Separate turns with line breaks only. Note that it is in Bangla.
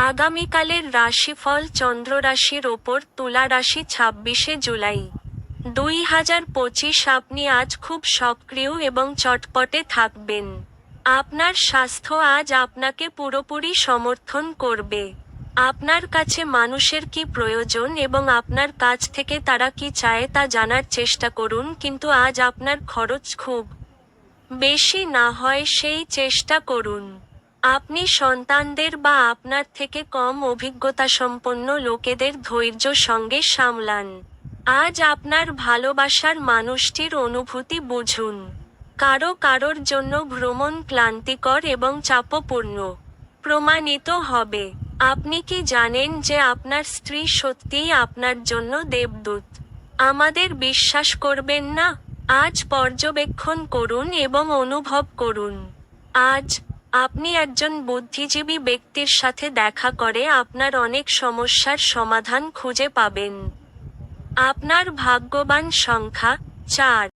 আগামীকালের রাশিফল চন্দ্র রাশির ওপর তুলা রাশি ছাব্বিশে জুলাই। দুই হাজার পঁচিশ আপনি আজ খুব সক্রিয় এবং চটপটে থাকবেন। আপনার স্বাস্থ্য আজ আপনাকে পুরোপুরি সমর্থন করবে। আপনার কাছে মানুষের কি প্রয়োজন এবং আপনার কাছ থেকে তারা কি চায় তা জানার চেষ্টা করুন, কিন্তু আজ আপনার খরচ খুব বেশি না হয় সেই চেষ্টা করুন। আপনি সন্তানদের বা আপনার থেকে কম অভিজ্ঞতাসম্পন্ন লোকেদের ধৈর্য সঙ্গে সামলান। আজ আপনার ভালোবাসার মানুষটির অনুভূতি বুঝুন। কারও কারোর জন্য ভ্রমণ ক্লান্তিকর এবং চাপপূর্ণ। প্রমাণিত হবে। আপনি কি জানেন যে আপনার স্ত্রী সত্যিই আপনার জন্য দেবদূত? আমাদের বিশ্বাস করবেন না? আজ পর্যবেক্ষণ করুন এবং অনুভব করুন। আজ আপনি একজন বুদ্ধিজীবী ব্যক্তির সাথে দেখা করে আপনার অনেক সমস্যার সমাধান খুঁজে পাবেন। আপনার ভাগ্যবান সংখ্যা চার।